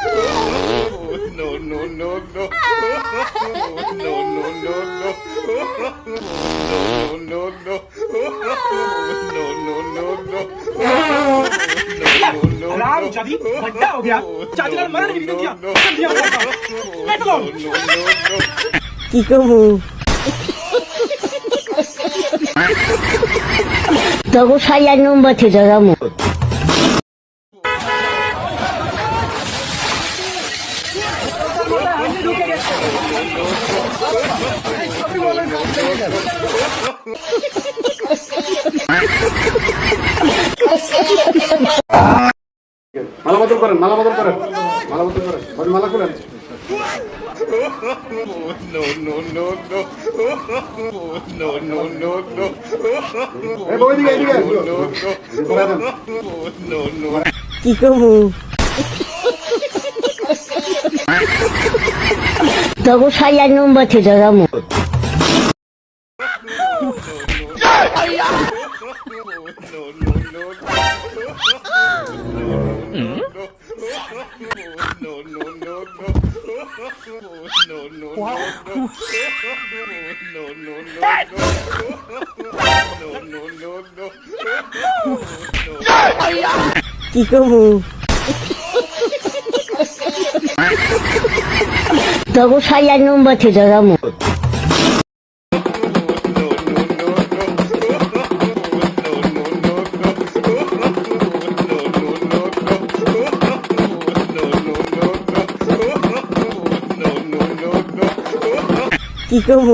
Oh, no, no, no, no. No, no, no, no. No, no, no. No, no, no, no. Ram जदी बड्डा हो गया चाची ने मरण भी दिया चल दिया बैठ लो की कहूं दगो साया नंबर थे जगह में মালা বদল করেন মালা বদল করেন মালা বদল করেন মালা করেন no, no. কি করব সাইয়ার নম্বর থেকে যাব No, no, no, no. No, no, no, no. No, no, no, no. No, no, no, no. No, no, no, no. কি করব তবু সাইয়ার নম্বর থেকে যাব কি করব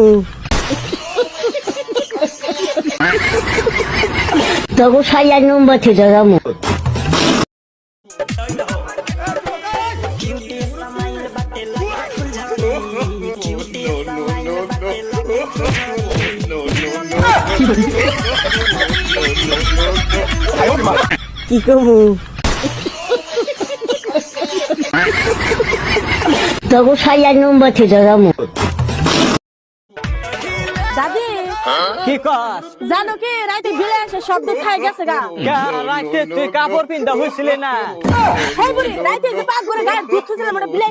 তবু সাইয়ার নম্বর থেকে যাব কি করব তবু সাইয়ার নম্বর থেকে যাব দাদি কি কস জানো কি রাতে বিলে এসে শব্দ খাই গেছে গা রাইতে তুই কাপড় পিন্দা হইছিলি না হ্যাঁ বুড়ি রাতে যে পাক করে গায়ে দুধ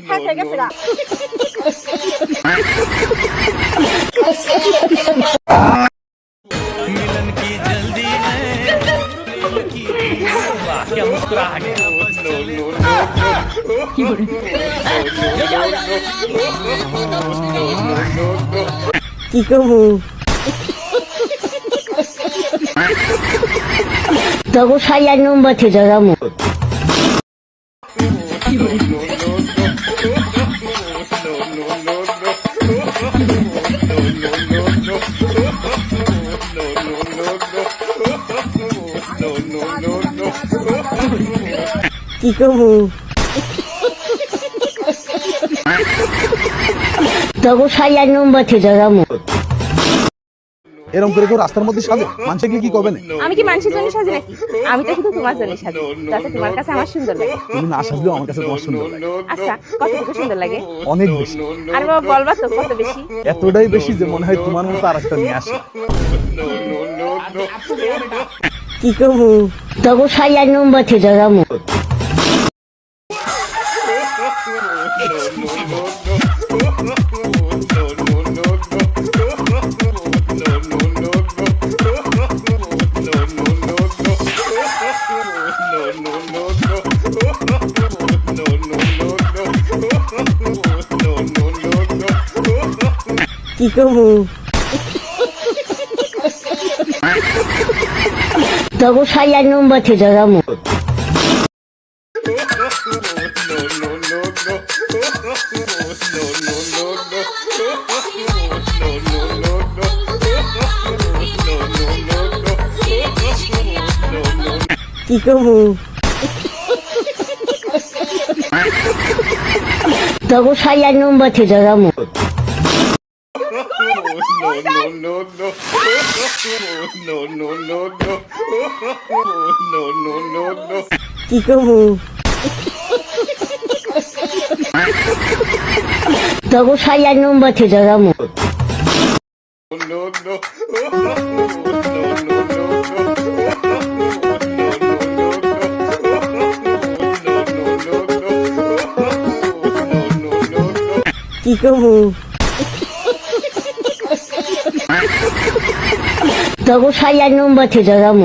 খাই গেছে গা কি করব তবু সাইয়ার নম্বর থেকে যাব কি করব তবু সাইয়ার নম্বর থেকে যাব এরকম করে কেউ রাস্তার মধ্যে সাজে? মানুষ এগুলি কি করবে না আমি কি মানুষের জন্য সাজি নাকি? আমি তো শুধু তোমার জন্য সাজি যাতে তোমার কাছে আমার সুন্দর লাগে। তুমি না সাজলেও আমার কাছে তোমার সুন্দর লাগে। আচ্ছা কতটুকু সুন্দর লাগে? অনেক বেশি। আর বাবা বলবা তো কত বেশি? এতটাই বেশি যে মনে হয় তোমার মতো আর একটা নিয়ে আসে। কি করব তবু সাইয়ার নম্বর থেকে যাব কি করব? 저거 살란 놈봐 되더라 뭐. 이거 뭐. 저거 살란 놈봐 되더라 뭐. তবু সাইয়ার নম্বর থেকে যাব কি করব তবু সাইয়ার নম্বর থেকে যাব কি করব তবু সাইয়ার নম্বর থেকে যাব কি করব তবু সাইয়ার নম্বর থেকে যাব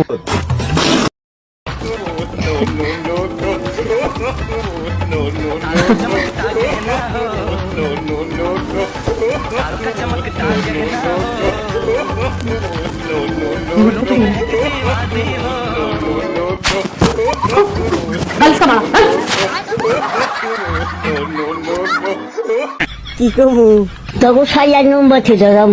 কি করব তবু সাইয়ার নম্বর থেকে যাব